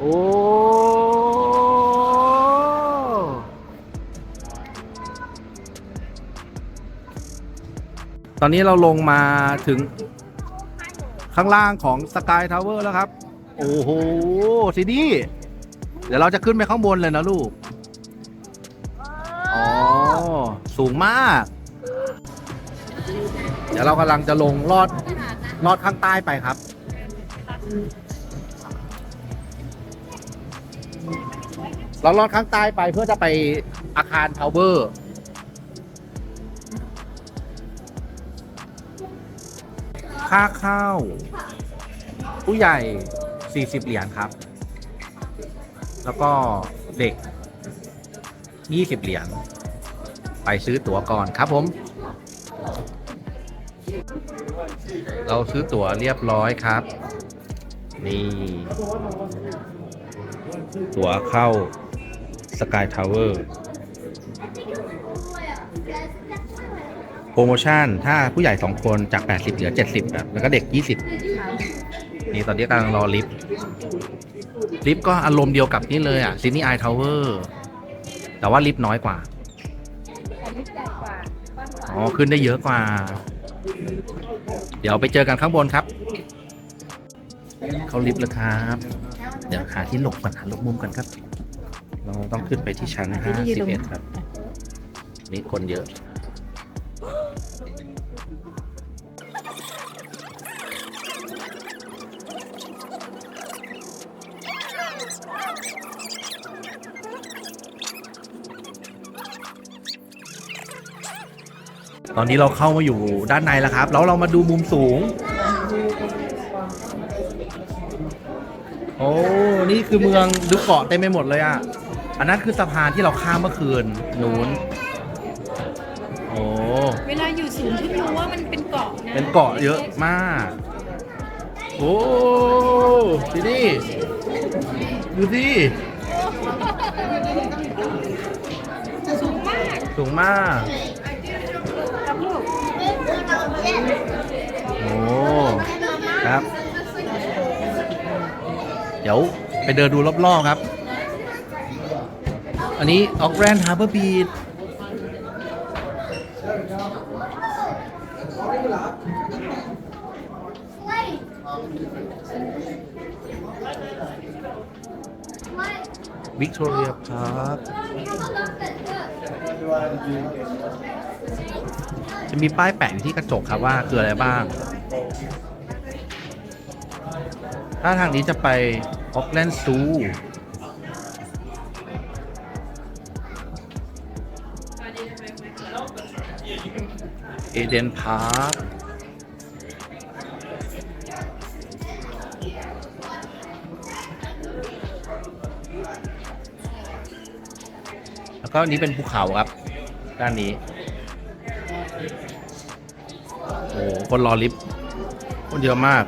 โอ้ตอนนี้เราลงมาถึงข้างล่างของสกายทาวเวอร์แล้วครับ โอ้โหซีดี เดี๋ยวเราจะขึ้นไปข้างบนเลยนะลูก อ๋อ สูงมาก เดี๋ยวเรากำลังจะลงลอดลอดข้างใต้ไปครับ เราลอดข้างใต้ไปเพื่อจะไปอาคารทาวเวอร์ ค่าเข้าผู้ใหญ่ 40 เหรียญครับ แล้วก็เด็ก 20 เหรียญ ไปซื้อตั๋วก่อนครับผม เราซื้อตั๋วเรียบร้อยครับ นี่ ตั๋วเข้า สกายทาวเวอร์โปรโมชั่นถ้าผู้ใหญ่ 2 คนจาก 80 เหลือ 70ครับแล้วก็เด็ก 20 นี่ตอนนี้กำลังรอลิฟต์ลิฟต์ก็อารมณ์เดียวกับนี่เลยอะซินนี่ไอทาวเวอร์แต่ว่าลิฟต์น้อยกว่าอ๋อ ขึ้นได้เยอะกว่า เดี๋ยวไปเจอกันข้างบนครับ เขาลิฟต์แล้วครับ เดี๋ยวหาที่หลบก่อนหาหลบมุมกันครับ เราต้องขึ้นไปที่ชั้น51ครับ นี่คนเยอะ ตอนนี้เราเข้ามาอยู่ด้านในแล้วครับ แล้วเรามาดูมุมสูง โอ้ นี่คือเมืองดูเกาะเต็มไปหมดเลยอะ อันนั้นคือสะพานที่เราข้ามเมื่อคืนนู้นโอ้เวลาอยู่สูงเพิ่งรู้ว่ามันเป็นเกาะนะเป็นเกาะเยอะมาก โอ้ทีนี่ดูสิสูงมากสูงมากครับลูกโอ้ครับ เดี๋ยวไปเดินดูรอบๆครับ อันนี้ออกแรนฮาร์เบอร์บีดวิกตอเรียพาร์คจะมีป้ายแปะอยู่ที่กระจกครับว่าคืออะไรบ้าง ถ้าทางนี้จะไปออกแลนด์ซู เอเดนพาร์คแล้วก็อันนี้เป็นภูเขาครับ ด้านนี้ โอ้โหคนรอลิฟต์คนเยอะมาก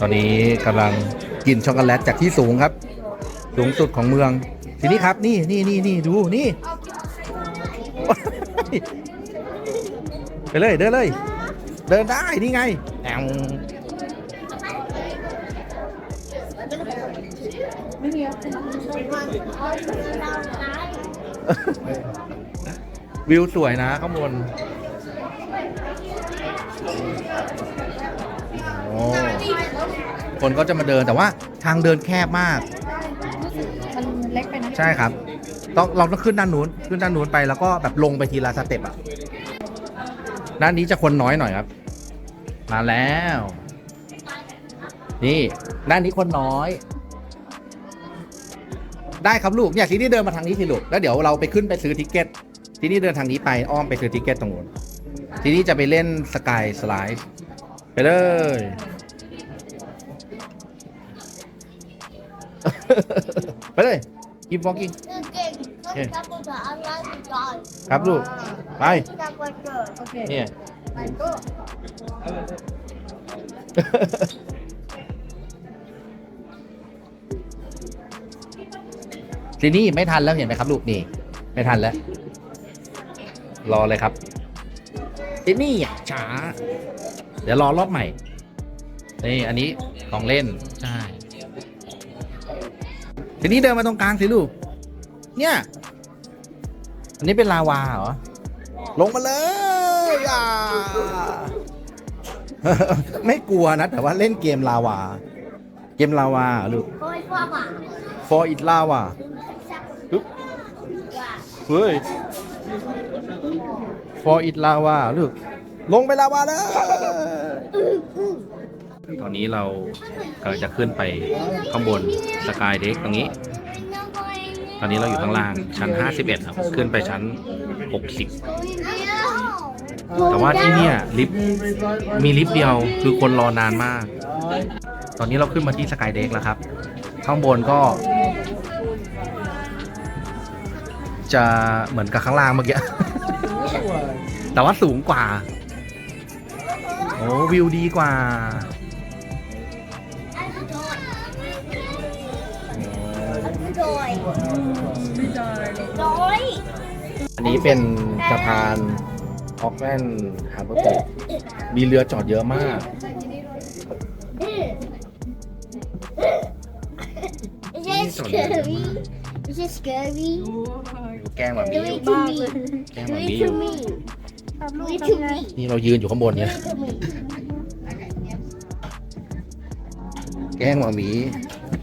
ตอนนี้กำลังกินช็อกโกแลตจากที่สูงครับ สูงสุดของเมือง ทีนี้ครับ นี่นี่นี่นี่ดูนี่ ไปเลยเดินเลย เดินได้นี่ไงแอมวิวสวยนะข้างบนโอ้คนก็จะมาเดินแต่ว่าทางเดินแคบมากม เล็กไปนะใช่ครับต้องเราต้องขึ้นด้านนู้นขึ้นด้านนู้นไปแล้วก็แบบลงไปทีละสเต็ปอะด้านนี้จะคนน้อยหน่อยครับ มาแล้ว นี่ด้านนี้คนน้อย ได้ครับลูกเนี่ยทีนี้เดินมาทางนี้สิลูกแล้วเดี๋ยวเราไปขึ้นไปซื้อทิกเก็ตทีนี้เดินทางนี้ไปอ้อมไปซื้อทิกเก็ตตรงนู้นทีนี้จะไปเล่นสกายสไลด์ไปเลยไปเลย keep walking เก่งก็จะภาษาอะไรก่อนครับลูก ไปจะวันเกิดโอเคเนี่ยไปก็ทีนี้ไม่ทันแล้วเห็นไหมครับลูกนี่ ไม่ทันแล้ว รอเลยครับทีนี่อะช้า เดี๋ยวรอรอบใหม่ นี่ อันนี้ของเล่นใช่ ทีนี้เดินมาตรงกลางสิลูก เนี่ย อันนี้เป็นลาวาเหรอ ลงมาเลยอ่าไม่กลัวนะ แต่ว่าเล่นเกมลาวา เกมลาวาเหรอลูกโอ้ยพ่อป่ะ for it lava ปึ๊บเฮ้ย for it lava ลูก ลงไปลาวาเลย ตอนนี้เรากำลังจะขึ้นไปข้างบนสกายเด็กตรงนี้ ตอนนี้เราอยู่ข้างล่างชั้น 51 ครับ ขึ้นไปชั้น 60 แต่ว่าที่เนี่ยลิฟต์มีลิฟต์เดียวคือคนรอนานมาก ตอนนี้เราขึ้นมาที่สกายเด็กแล้วครับ ข้างบนก็ จะเหมือนกับข้างล่างเมื่อกี้ แต่ว่าสูงกว่า โอ้วิวดีกว่า โดยอันนี้เป็นสะพานออกแลนด์ฮาร์เบอร์โบมีเรือจอดเยอะมาก Is it scary? Is it scary? แกล้งแบบนี้ Do อยู่ it to me. แกล้ง Do แบบนี้ it อยู่ to me. ทำลู Do ก it ทำ to ไง me. นี่เรายืนอยู่ข้างบนเนี่ย Do it to me. แกล้งหมาหมี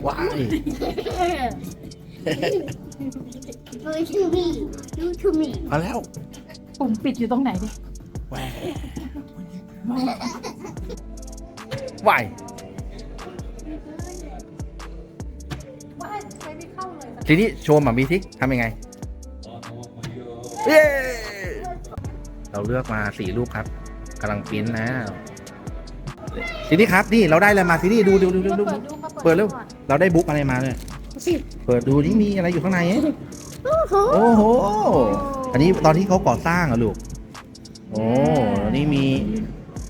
ว้าย Do it to me. Do it to me. มาแล้วปุ่มปิดอยู่ตรงไหนดิแหวว้ายว่าใช้ไม่เข้าเลยทีนี้โชว์หมามีสิทำยังไง เย้เราเลือกมาสี่รูปครับกำลังปริ้นนะทีนี้ครับนี่เราได้อะไรมาทีนี้ดูดูดูดูดูเปิดดูมาเปิดเร็วก่อนเราได้บุ๊กอะไรมาเนี่ยเปิดดูนี่มีอะไรอยู่ข้างในเอ๊ะ Oh, โอ้โห อันนี้ตอนที่เขาก่อสร้างเหรอะลูก โอ้นี่มี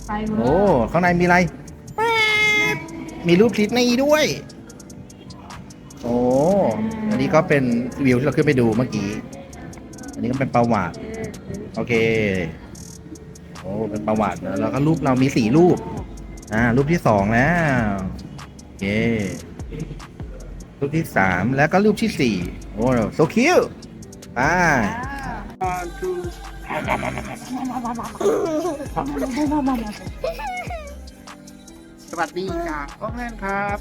ไปหมดโอ้ ข้างในมีอะไรแป๊บมีรูปซิดนีย์ด้วย โอ้ อันนี้ก็เป็นวิวที่เราขึ้นไปดูเมื่อกี้ อันนี้ก็เป็นประวัติ โอเค โอ้ เป็นประวัตินะแล้วก็รูปเรามีสี่รูป อ่า รูปที่สองแล้วโอเค รูปที่สามแล้วก็รูปที่สี่โอ้ so cute ไปสวัสดีจากก้องแล่นครับ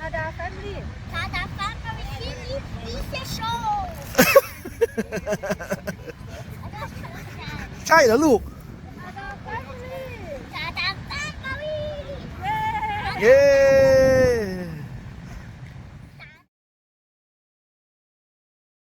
อาดาแฟมิลี่ Tada family TV Pizza Show. ใช่แล้วลูก